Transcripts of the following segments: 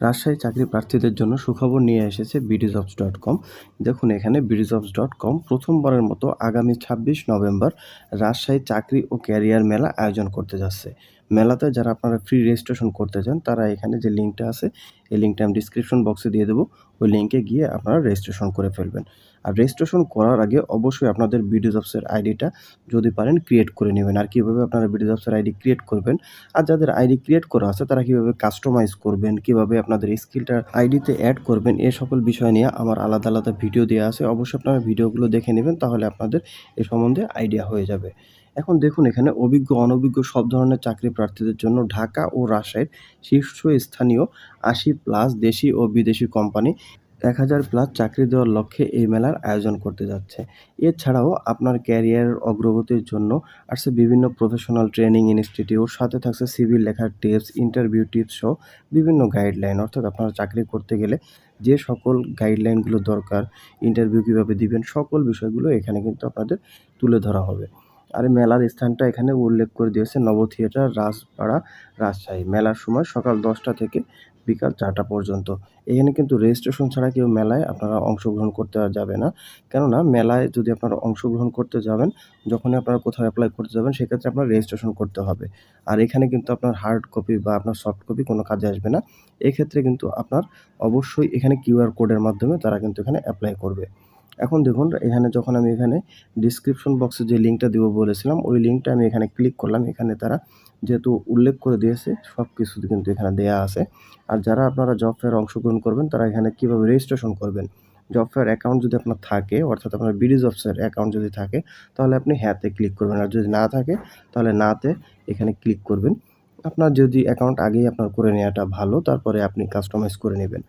রাজশাহী চাকরি প্রার্থীদের জন্য সুখবর নিয়ে এসেছে বিডিজবস ডট কম দেখুন এখানে বিডিজবস ডট কম প্রথমবারের মতো আগামী ছাব্বিশ নভেম্বর রাজশাহী চাকরি ও ক্যারিয়ার মেলা আয়োজন করতে যাচ্ছে। মেলাতে যারা আপনারা ফ্রি রেজিস্ট্রেশন করতে চান, তারা এখানে যে লিঙ্কটা আছে, এই লিঙ্কটা আমি ডিসক্রিপশন বক্সে দিয়ে দেবো। ওই লিঙ্কে গিয়ে আপনারা রেজিস্ট্রেশন করে ফেলবেন। আর রেজিস্ট্রেশন করার আগে অবশ্যই আপনাদের বিডিজবসের আইডিটা যদি পারেন ক্রিয়েট করে নেবেন। আর কীভাবে আপনারা বিডিজবসের আইডি ক্রিয়েট করবেন, আর যাদের আইডি ক্রিয়েট করা আছে, তারা কীভাবে কাস্টমাইজ করবেন, কীভাবে আপনাদের স্কিলটা আইডিতে অ্যাড করবেন, এ সকল বিষয় নিয়ে আমার আলাদা আলাদা ভিডিও দেওয়া আছে। অবশ্যই আপনারা ভিডিওগুলো দেখে নেবেন, তাহলে আপনাদের এ সম্বন্ধে আইডিয়া হয়ে যাবে। এখন দেখুন এখানে অভিজ্ঞ, অনভিজ্ঞ সব ধরনের চাকরি প্রার্থীদের জন্য ঢাকা ও রাজশাহীর শীর্ষস্থানীয় আশি প্লাস দেশি ও বিদেশি কোম্পানি এক হাজার প্লাস চাকরি দেওয়ার লক্ষ্যে এই মেলার আয়োজন করতে যাচ্ছে। এছাড়াও আপনার ক্যারিয়ারের অগ্রগতির জন্য আসছে বিভিন্ন প্রফেশনাল ট্রেনিং ইনস্টিটিউট, সাথে থাকছে সিভিল লেখার টিপস, ইন্টারভিউ টিপস সহ বিভিন্ন গাইডলাইন। অর্থাৎ আপনারা চাকরি করতে গেলে যে সকল গাইডলাইনগুলো দরকার, ইন্টারভিউ কীভাবে দিবেন, সকল বিষয়গুলো এখানে কিন্তু আপনাদের তুলে ধরা হবে। আর মেলার স্থানটা এখানে উল্লেখ করে দিয়েছে নব থিয়েটার রাজপাড়া রাজশাহী। মেলার সময় সকাল দশটা থেকে বিকাল চারটা পর্যন্ত। এখানে কিন্তু রেজিস্ট্রেশন ছাড়া কেউ মেলায় আপনারা অংশগ্রহণ করতে যাবে না। কেননা মেলায় যদি আপনারা অংশগ্রহণ করতে যাবেন, যখনই আপনারা কোথাও অ্যাপ্লাই করতে যাবেন, সেক্ষেত্রে আপনার রেজিস্ট্রেশন করতে হবে। আর এখানে কিন্তু আপনার হার্ড কপি বা আপনার সফট কপি কোনো কাজে আসবে না। এক্ষেত্রে কিন্তু আপনার অবশ্যই এখানে কিউআর কোডের মাধ্যমে তারা কিন্তু এখানে অ্যাপ্লাই করবে। এখন দেখুন, এখানে যখন আমি এখানে ডিসক্রিপশন বক্সে যে লিঙ্কটা দেবো বলেছিলাম, ওই লিঙ্কটা আমি এখানে ক্লিক করলাম। এখানে তারা যেহেতু উল্লেখ করে দিয়েছে সব কিছু কিন্তু এখানে দেয়া আছে। আর যারা আপনারা জব ফেয়ার অংশগ্রহণ করবেন, তারা এখানে কীভাবে রেজিস্ট্রেশন করবেন? জব ফেয়ার অ্যাকাউন্ট যদি আপনার থাকে, অর্থাৎ আপনার বিডি জবসের অ্যাকাউন্ট যদি থাকে, তাহলে আপনি হ্যাঁতে ক্লিক করবেন। আর যদি না থাকে, তাহলে নাতে এখানে ক্লিক করবেন। আপনার যদি অ্যাকাউন্ট আগেই আপনার করে নেওয়াটা ভালো, তারপরে আপনি কাস্টমাইজ করে নেবেন।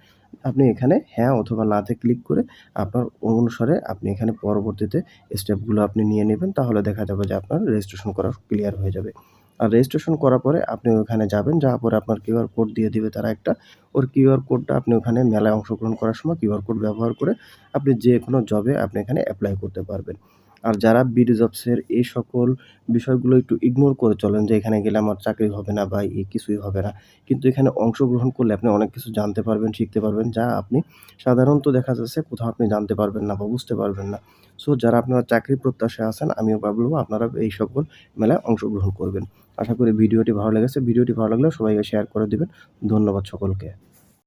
আপনি এখানে হ্যাঁ অথবা নাতে ক্লিক করে আপনার অনুসারে আপনি এখানে পরবর্তীতে স্টেপগুলো আপনি নিয়ে নেবেন, তাহলে দেখা যাবে যে আপনার রেজিস্ট্রেশন করা ক্লিয়ার হয়ে যাবে। আর রেজিস্ট্রেশন করার পরে আপনি ওখানে যাবেন, যাওয়ার পরে আপনার কিউআর কোড দিয়ে দিবে তারা একটা ওর কিউআর কোডটা আপনি ওখানে মেলায় অংশগ্রহণ করার সময় কিউআর কোড ব্যবহার করে আপনি যে কোনো জবে আপনি এখানে অ্যাপ্লাই করতে পারবেন। আর যারা বিডি জবসের এই সকল বিষয়গুলো একটু ইগনোর করে চলেন যে এখানে গেলে আমার চাকরি হবে না বা এই কিছুই হবে না, কিন্তু এখানে অংশগ্রহণ করলে আপনি অনেক কিছু জানতে পারবেন, শিখতে পারবেন যা আপনি সাধারণত দেখা যাচ্ছে কোথাও আপনি জানতে পারবেন না বা বুঝতে পারবেন না। সো যারা আপনারা চাকরি প্রত্যাশায় আছেন, আমিও বলব আপনারা এই সকল মেলায় অংশগ্রহণ করবেন। আশা করি ভিডিওটি ভালো লেগেছে। ভিডিওটি ভালো লাগলে সবাইকে শেয়ার করে দিবেন। ধন্যবাদ সকলকে।